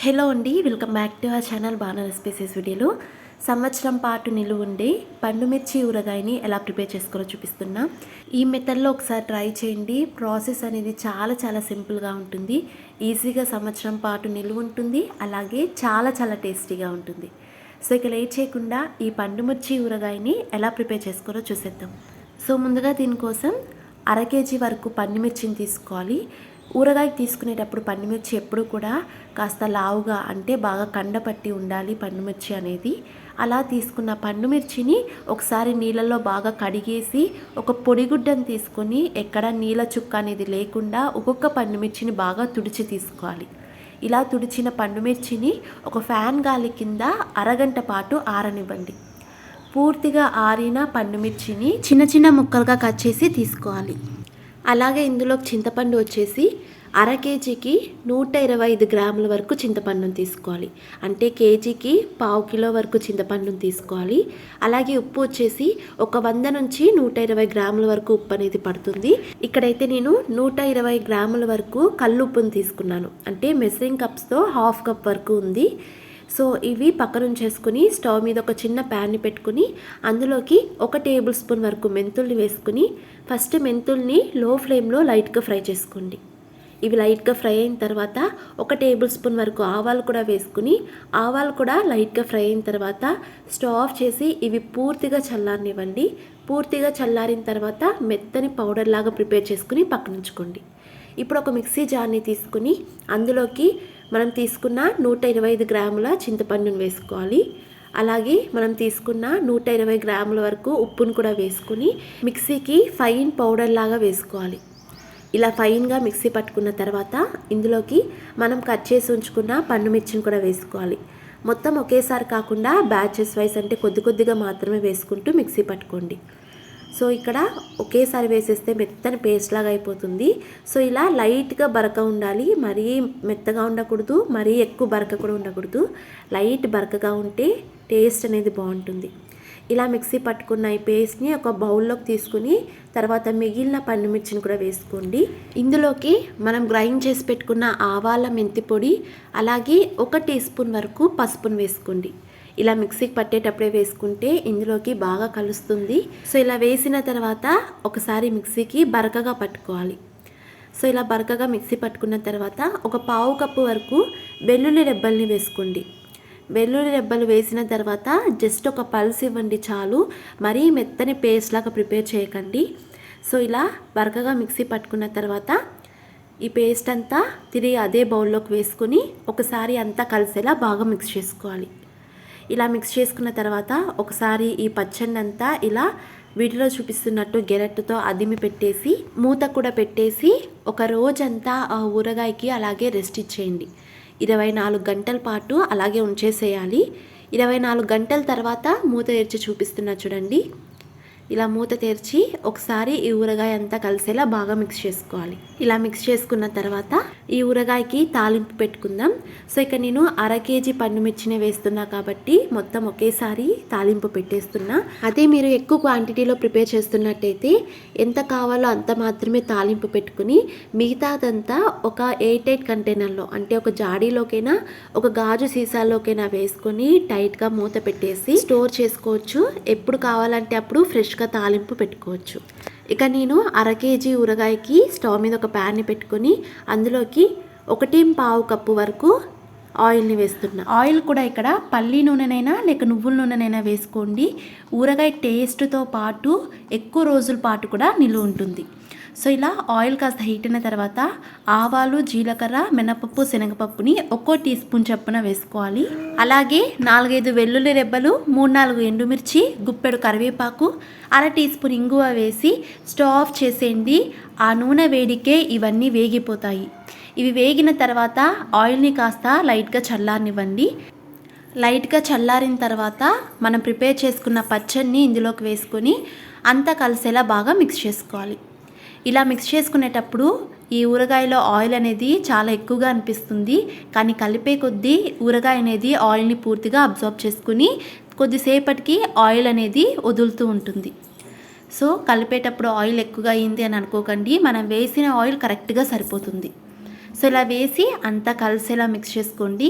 Hello అండి welcome back to ఆ channel బాగా రెసిపీసెస్ వీడియోలో. సంవత్సరం పాటు నిలువ ఉండే పండు మిర్చి ఊరగాయని ఎలా ప్రిపేర్ చేసుకోవాలో చూపిస్తున్నా. ఈ మెథడ్లో ఒకసారి ట్రై చేయండి. ప్రాసెస్ అనేది చాలా చాలా సింపుల్గా ఉంటుంది. ఈజీగా సంవత్సరం పాటు నిలువ ఉంటుంది. అలాగే చాలా చాలా టేస్టీగా ఉంటుంది. సో ఇక లేట్ చేయకుండా ఈ పండు మిర్చి ఊరగాయని ఎలా ప్రిపేర్ చేసుకోవాలో చూసేద్దాం. సో ముందుగా దీనికోసం అర కేజీ వరకు పండుమిర్చిని తీసుకోవాలి. ఊరగాయ తీసుకునేటప్పుడు పండుమిర్చి ఎప్పుడు కూడా కాస్త లావుగా అంటే బాగా కండపట్టి ఉండాలి పండుమిర్చి అనేది. అలా తీసుకున్న పండుమిర్చిని ఒకసారి నీళ్ళలో బాగా కడిగేసి ఒక పొడిగుడ్డను తీసుకొని ఎక్కడ నీళ్ళ చుక్క అనేది లేకుండా ఒక్కొక్క పండుమిర్చిని బాగా తుడిచి తీసుకోవాలి. ఇలా తుడిచిన పండుమిర్చిని ఒక ఫ్యాన్ గాలి కింద అరగంట పాటు ఆరనివ్వండి. పూర్తిగా ఆరిన పండుమిర్చిని చిన్న చిన్న ముక్కలుగా కట్ చేసి తీసుకోవాలి. అలాగే ఇందులో చింతపండు వచ్చేసి అర కేజీకి నూట ఇరవై ఐదు గ్రాముల వరకు చింతపండును తీసుకోవాలి. అంటే కేజీకి పావు కిలో వరకు చింతపండును తీసుకోవాలి. అలాగే ఉప్పు వచ్చేసి ఒక వంద నుంచి నూట ఇరవై గ్రాముల వరకు ఉప్పు అనేది పడుతుంది. ఇక్కడైతే నేను నూట ఇరవై గ్రాముల వరకు కల్లుప్పును తీసుకున్నాను. అంటే మెసరింగ్ కప్స్తో హాఫ్ కప్ వరకు ఉంది. సో ఇవి పక్కనుంచేసుకుని స్టవ్ మీద ఒక చిన్న ప్యాన్ని పెట్టుకుని అందులోకి ఒక టేబుల్ స్పూన్ వరకు మెంతుల్ని వేసుకుని ఫస్ట్ మెంతుల్ని లో ఫ్లేమ్లో లైట్గా ఫ్రై చేసుకోండి. ఇవి లైట్గా ఫ్రై అయిన తర్వాత ఒక టేబుల్ స్పూన్ వరకు ఆవాలు కూడా వేసుకుని ఆవాలు కూడా లైట్గా ఫ్రై అయిన తర్వాత స్టవ్ ఆఫ్ చేసి ఇవి పూర్తిగా చల్లారనివ్వండి. పూర్తిగా చల్లారిన తర్వాత మెత్తని పౌడర్ లాగా ప్రిపేర్ చేసుకుని పక్కనుంచుకోండి. ఇప్పుడు ఒక మిక్సీ జార్ని తీసుకుని అందులోకి మనం తీసుకున్న నూట ఇరవై ఐదు గ్రాముల చింతపండును వేసుకోవాలి. అలాగే మనం తీసుకున్న నూట ఇరవై గ్రాముల వరకు ఉప్పును కూడా వేసుకుని మిక్సీకి ఫైన్ పౌడర్ లాగా వేసుకోవాలి. ఇలా ఫైన్గా మిక్సీ పట్టుకున్న తర్వాత ఇందులోకి మనం కట్ చేసి ఉంచుకున్న పండు మిర్చిని కూడా వేసుకోవాలి. మొత్తం ఒకేసారి కాకుండా బ్యాచెస్ వైస్ అంటే కొద్ది కొద్దిగా మాత్రమే వేసుకుంటూ మిక్సీ పట్టుకోండి. సో ఇక్కడ ఒకేసారి వేసేస్తే మెత్తని పేస్ట్ లాగా అయిపోతుంది. సో ఇలా లైట్గా బరక ఉండాలి. మరీ మెత్తగా ఉండకూడదు మరీ ఎక్కువ బరక కూడా ఉండకూడదు. లైట్ బరకగా ఉంటే టేస్ట్ అనేది బాగుంటుంది. ఇలా మిక్సీ పట్టుకున్న ఈ పేస్ట్ని ఒక బౌల్లోకి తీసుకుని తర్వాత మిగిలిన పండు మిర్చిని కూడా వేసుకోండి. ఇందులోకి మనం గ్రైండ్ చేసి పెట్టుకున్న ఆవాల మెంతి పొడి అలాగే ఒక టీ స్పూన్ వరకు పసుపును వేసుకోండి. ఇలా మిక్సీకి పట్టేటప్పుడే వేసుకుంటే ఇందులోకి బాగా కలుస్తుంది. సో ఇలా వేసిన తర్వాత ఒకసారి మిక్సీకి బరకగా పట్టుకోవాలి. సో ఇలా బరకగా మిక్సీ పట్టుకున్న తర్వాత ఒక పావు కప్పు వరకు వెల్లుల్లి రెబ్బల్ని వేసుకోండి. వెల్లుల్లి రెబ్బలు వేసిన తర్వాత జస్ట్ ఒక పల్స్ ఇవ్వండి చాలు. మరీ మెత్తని పేస్ట్ లాగా ప్రిపేర్ చేయకండి. సో ఇలా బరకగా మిక్సీ పట్టుకున్న తర్వాత ఈ పేస్ట్ అంతా తిరిగి అదే బౌల్లోకి వేసుకొని ఒకసారి అంతా కలిసేలా బాగా మిక్స్ చేసుకోవాలి. ఇలా మిక్స్ చేసుకున్న తర్వాత ఒకసారి ఈ పచ్చడి అంతా ఇలా వీటిలో చూపిస్తున్నట్టు గెరెట్తో అదిమి పెట్టేసి మూత కూడా పెట్టేసి ఒక రోజంతా ఆ ఊరగాయకి అలాగే రెస్ట్ ఇచ్చేయండి. ఇరవై నాలుగు గంటల పాటు అలాగే ఉంచేసేయాలి. ఇరవై నాలుగు గంటల తర్వాత మూత తెరిచి చూపిస్తున్నా చూడండి. ఇలా మూత తెరిచి ఒకసారి ఈ ఊరగాయ అంతా కలిసేలా బాగా మిక్స్ చేసుకోవాలి. ఇలా మిక్స్ చేసుకున్న తర్వాత ఈ ఊరగాయకి తాలింపు పెట్టుకుందాం. సో ఇక నేను అర కేజీ పండు మిర్చిని వేస్తున్నా కాబట్టి మొత్తం ఒకేసారి తాలింపు పెట్టేస్తున్నా. అదే మీరు ఎక్కువ క్వాంటిటీలో ప్రిపేర్ చేస్తున్నట్టయితే ఎంత కావాలో అంత మాత్రమే తాలింపు పెట్టుకుని మిగతాదంతా ఒక ఎయిట్ ఎయిట్ కంటైనర్లో అంటే ఒక జాడీలోకైనా ఒక గాజు సీసాలోకైనా వేసుకొని టైట్గా మూత పెట్టేసి స్టోర్ చేసుకోవచ్చు. ఎప్పుడు కావాలంటే అప్పుడు ఫ్రెష్గా తాలింపు పెట్టుకోవచ్చు. ఇక నేను అర కేజీ ఊరగాయకి స్టవ్ మీద ఒక ప్యాన్ని పెట్టుకొని అందులోకి ఒకటి పావు కప్పు వరకు ఆయిల్ని వేస్తున్నా. ఆయిల్ కూడా ఇక్కడ పల్లి నూనెనైనా లేక నువ్వుల నూనెనైనా వేసుకోండి. ఊరగాయ టేస్ట్తో పాటు ఎక్కువ రోజుల పాటు కూడా నిలువ ఉంటుంది. సో ఇలా ఆయిల్ కాస్త హీట్ అయిన తర్వాత ఆవాలు జీలకర్ర మినపప్పు శనగపప్పుని ఒక్కో టీ స్పూన్ చొప్పున వేసుకోవాలి. అలాగే నాలుగైదు వెల్లుల్లి రెబ్బలు మూడు నాలుగు ఎండుమిర్చి గుప్పెడు కరివేపాకు అర టీ స్పూన్ ఇంగువ వేసి స్టవ్ ఆఫ్ చేసేయండి. ఆ నూనె వేడికే ఇవన్నీ వేగిపోతాయి. ఇవి వేగిన తర్వాత ఆయిల్ని కాస్త లైట్గా చల్లారనివ్వండి. లైట్గా చల్లారిన తర్వాత మనం ప్రిపేర్ చేసుకున్న పచ్చడిని ఇందులోకి వేసుకొని అంతా కలిసేలా బాగా మిక్స్ చేసుకోవాలి. ఇలా మిక్స్ చేసుకునేటప్పుడు ఈ ఊరగాయలో ఆయిల్ అనేది చాలా ఎక్కువగా అనిపిస్తుంది. కానీ కలిపే కొద్దీ ఊరగాయ అనేది ఆయిల్ని పూర్తిగా అబ్జర్బ్ చేసుకుని కొద్దిసేపటికి ఆయిల్ అనేది వదులుతూ ఉంటుంది. సో కలిపేటప్పుడు ఆయిల్ ఎక్కువగా అయింది అని అనుకోకండి. మనం వేసిన ఆయిల్ కరెక్ట్గా సరిపోతుంది. సో ఇలా వేసి అంతా కలిసేలా మిక్స్ చేసుకోండి.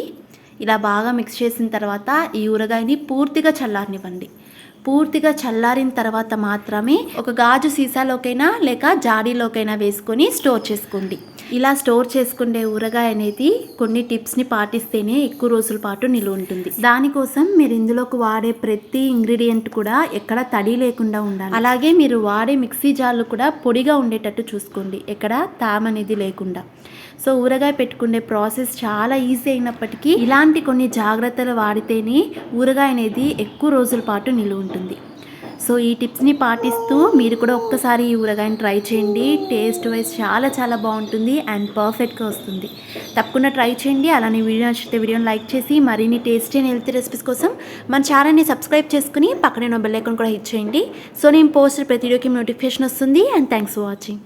ఇలా బాగా మిక్స్ చేసిన తర్వాత ఈ ఊరగాయని పూర్తిగా చల్లారనివ్వండి. పూర్తిగా చల్లారిన తర్వాత మాత్రమే ఒక గాజు సీసాలోకైనా లేక జాడీలోకైనా వేసుకొని స్టోర్ చేసుకోండి. ఇలా స్టోర్ చేసుకునే ఊరగాయ అనేది కొన్ని టిప్స్ని పాటిస్తేనే ఎక్కువ రోజుల పాటు నిలువ ఉంటుంది. దానికోసం మీరు ఇందులోకి వాడే ప్రతి ఇంగ్రీడియంట్ కూడా ఎక్కడ తడి లేకుండా ఉండాలి. అలాగే మీరు వాడే మిక్సీ జార్లు కూడా పొడిగా ఉండేటట్టు చూసుకోండి. ఎక్కడ తామ అనేది లేకుండా. సో ఊరగాయ పెట్టుకునే ప్రాసెస్ చాలా ఈజీ అయినప్పటికీ ఇలాంటి కొన్ని జాగ్రత్తలు వాడితేనే ఊరగాయ అనేది ఎక్కువ రోజుల పాటు నిలువ ఉంటుంది. సో ఈ టిప్స్ని పాటిస్తూ మీరు కూడా ఒక్కసారి ఈ ఊరగాయని ట్రై చేయండి. టేస్ట్ వైజ్ చాలా చాలా బాగుంటుంది అండ్ పర్ఫెక్ట్గా వస్తుంది. తప్పకుండా ట్రై చేయండి. అలానే వీడియో నచ్చితే వీడియోని లైక్ చేసి మరిన్ని టేస్టీ అండ్ హెల్తీ రెసిపీస్ కోసం మన ఛానల్ని సబ్స్క్రైబ్ చేసుకుని పక్కనే బెల్ ఐకాన్ కూడా హిట్ చేయండి. సో నేను పోస్ట్ ప్రతి వీడియోకి నోటిఫికేషన్ వస్తుంది అండ్ థ్యాంక్స్ ఫర్ వాచింగ్.